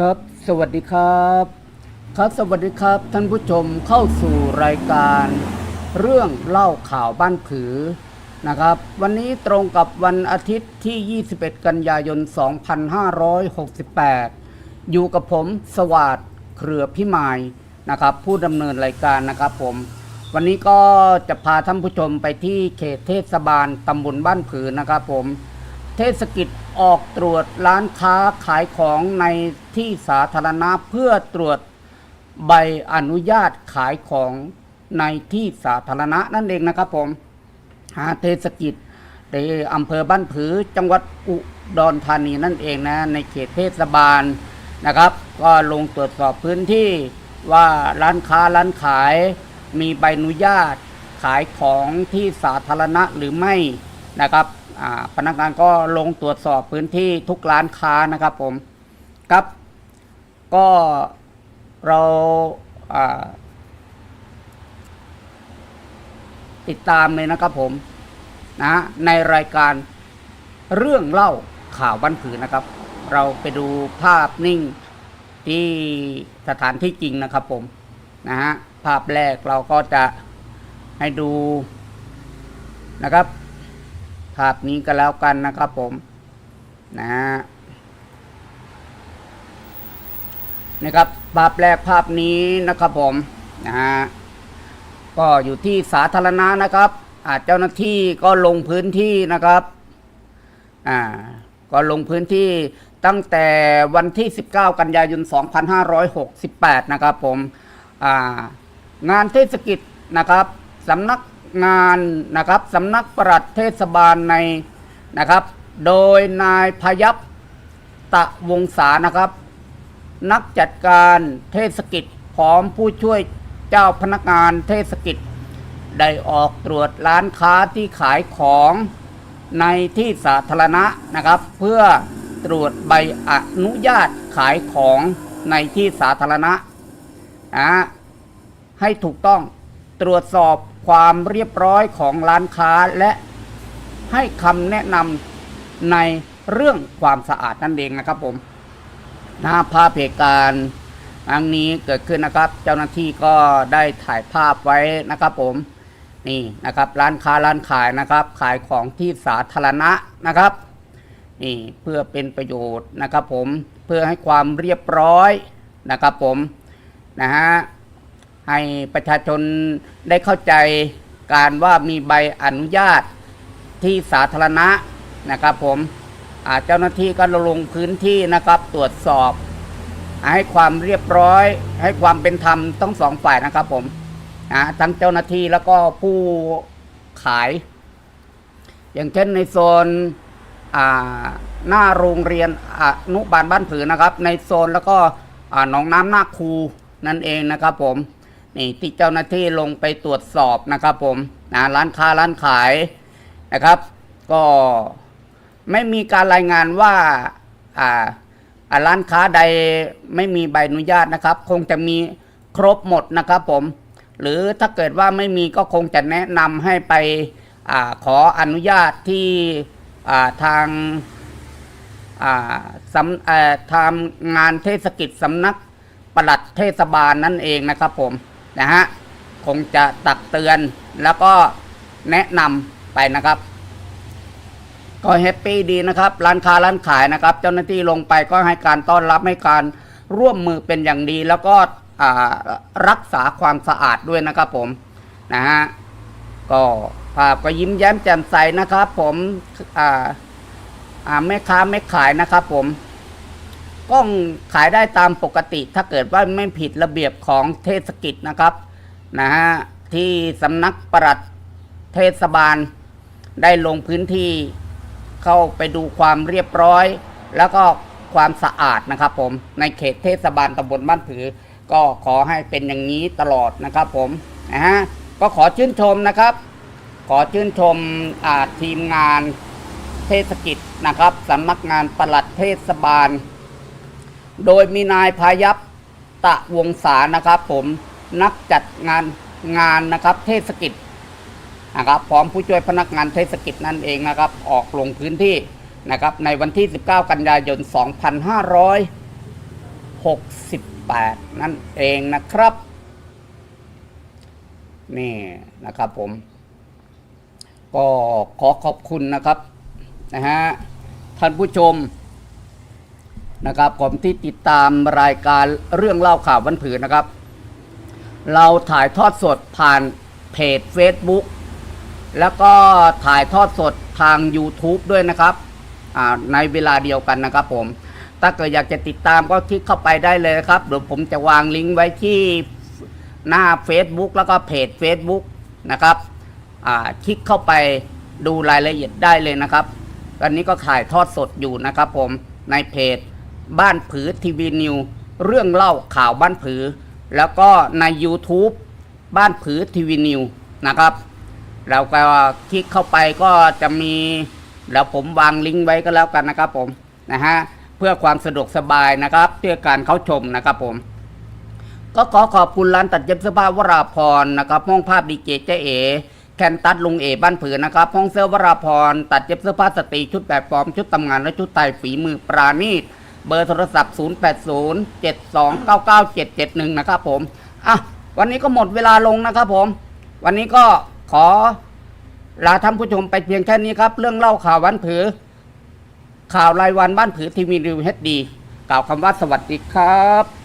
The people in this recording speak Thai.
ครับ สวัสดีครับ ครับ สวัสดีครับ ท่านผู้ชมเข้าสู่รายการ เรื่องเล่าข่าวบ้านผือนะครับ วันนี้ตรงกับวันอาทิตย์ที่ 21 กันยายน 2568 อยู่กับผมสวัสดเครือพิมายนะครับ ผู้ดำเนินรายการนะครับผม วันนี้ก็จะพาท่านผู้ชมไปที่เขตเทศบาลตำบลบ้านผือนะครับผม เทศกิจออกตรวจร้านค้าขายของในที่สาธารณะเพื่อตรวจใบอนุญาตขายของในที่สาธารณะนั่นเองนะครับผมหาเทศกิจในอำเภอบ้านผือจังหวัดอุดรธานีนั่นเองนะ ในเขตเทศบาลนะครับ ก็ลงตรวจสอบพื้นที่ว่าร้านค้าร้านขายมีใบอนุญาตขายของที่สาธารณะหรือไม่นะครับ พนักงานก็ลงตรวจสอบพื้นที่ทุกร้านค้านะครับผมครับก็เราติดตามเลยนะครับผมนะในรายการเรื่องเล่าข่าวบ้านผือนะครับ เราไปดูภาพนิ่งที่สถานที่จริงนะครับผมนะฮะภาพแรกเราก็จะให้ดูนะครับ ภาพนี้ก็แล้วกันนะครับผมนะฮะนะครับภาพแรกภาพนี้นะครับผมนะฮะก็อยู่ที่สาธารณะนะครับอาเจ้าหน้าที่ก็ลงพื้นที่นะครับอ่าก็ลงพื้นที่ตั้งแต่วันที่ 19 กันยายน 2568 นะครับผมอ่างานเทศกิจนะครับสำนัก งานนะครับสำนักปลัดเทศบาลในนะครับ โดยนายพยัพตะวงศานะครับ นักจัดการเทศกิจพร้อมผู้ช่วยเจ้าพนักงานเทศกิจ ได้ออกตรวจร้านค้าที่ขายของในที่สาธารณะนะครับ เพื่อตรวจใบอนุญาตขายของในที่สาธารณะนะให้ถูกต้อง ตรวจสอบความเรียบร้อยของร้านค้าและให้คำแนะนำในเรื่องความสะอาดนั่นเองนะครับผมหน้าภาพเหตุการณ์ครั้งนี้เกิดขึ้นนะครับ เจ้าหน้าที่ก็ได้ถ่ายภาพไว้นะครับผมนี่นะครับร้านค้าร้านขายนะครับ ขายของที่สาธารณะนะครับนี่เพื่อเป็นประโยชน์นะครับผมเพื่อให้ความเรียบร้อยนะครับผมนะฮะ ให้ประชาชนได้เข้าใจการว่ามีใบอนุญาตที่สาธารณะนะครับผมเจ้าหน้าที่ก็ลงพื้นที่นะครับตรวจสอบ ให้ความเรียบร้อย ให้ความเป็นธรรมทั้งสองฝ่ายนะครับผมนะทั้งเจ้าหน้าที่แล้วก็ผู้ขาย อย่างเช่นในโซนหน้าโรงเรียนอนุบาลบ้านผือนะครับ ในโซนแล้วก็หนองน้ำหน้าคูนั่นเองนะครับผม นี่ที่เจ้าหน้าที่ลงไปตรวจสอบนะครับผมนะร้านค้าร้านขายนะครับ ก็ไม่มีการรายงานว่าอ่าร้านค้าใดไม่มีใบอนุญาตนะครับ คงจะมีครบหมดนะครับผม หรือถ้าเกิดว่าไม่มีก็คงจะแนะนำให้ไปอขออนุญาตที่ทางาสำทำงานเทศกิจสำนักปลัดเทศบาลนั่นเองนะครับผม นะฮะคงจะตักเตือนแล้วก็แนะนำไปนะครับ ก็แฮปปี้ดีนะครับ ร้านค้าร้านขายนะครับ เจ้าหน้าที่ลงไปก็ให้การต้อนรับให้การร่วมมือเป็นอย่างดี แล้วก็รักษาความสะอาดด้วยนะครับผมนะฮะก็ภาพก็ยิ้มแย้มแจ่มใสนะครับ ผมอ่าอ่าแม่ค้าแม่ขายนะครับผม ก็ขายได้ตามปกติ ถ้าเกิดว่าไม่ผิดระเบียบของเทศกิจนะครับนะฮะที่สำนักปลัดเทศบาลได้ลงพื้นที่เข้าไปดูความเรียบร้อย แล้วก็ความสะอาดนะครับผมในเขตเทศบาลตำบลบ้านผือ ก็ขอให้เป็นอย่างนี้ตลอดนะครับผมนะฮะก็ขอชื่นชมนะครับ ขอชื่นชมทีมงานเทศกิจนะครับสำนักงานปลัดเทศบาล โดยมีนายพายัพตะวงศานะครับ ผมนักจัดงานงานนะครับ เทศกิจนะครับพร้อมผู้ช่วยพนักงานเทศกิจนั่นเองนะครับ ออกลงพื้นที่นะครับ ในวันที่ 19 กันยายน 2568 นั่นเองนะครับ นี่นะครับผม ก็ขอขอบคุณนะครับนะฮะท่านผู้ชม นะครับผมที่ติดตามรายการเรื่องเล่าข่าววันผืนนะครับ เราถ่ายทอดสดผ่านเพจ Facebook แล้วก็ถ่ายทอดสดทาง YouTube ด้วยนะครับในเวลาเดียวกันนะครับผม ถ้าเกิดอยากจะติดตามก็คลิกเข้าไปได้เลยนะครับเดี๋ยวผมจะวางลิงก์ไว้ที่หน้า Facebook แล้วก็เพจ Facebook นะครับคลิกเข้าไปดูรายละเอียดได้เลยนะครับตอนนี้ก็ถ่ายทอดสดอยู่นะครับผมในเพจ บ้านผือทีวีนิว เรื่องเล่าข่าวบ้านผือ แล้วก็ใน YouTube บ้านผือทีวีนิวนะครับเราก็คลิกเข้าไปก็จะมีแล้วผมวางลิงก์ไว้ก็แล้วกันนะครับผมนะฮะเพื่อความสะดวกสบายนะครับเพื่อการเข้าชมนะครับผม ก็ขอขอบคุณร้านตัดเย็บเสื้อผ้าวราพรนะครับห้องภาพดีเจเจเอแคนตัดลุงเอบ้านผือนะครับห้องเสื้อวราพรตัดเย็บเสื้อผ้าสตรีชุดแบบฟอร์มชุดทำงานและชุดไทยฝีมือปราณีต เบอร์โทรศัพท์ 0807299771 นะครับผม อะ วันนี้ก็หมดเวลาลงนะครับผม วันนี้ก็ขอลาท่านผู้ชมไปเพียงแค่นี้ครับ เรื่องเล่าข่าววันผือ ข่าวรายวันบ้านผือทีวีรีวิวเฮดดี กล่าวคำว่าสวัสดีครับ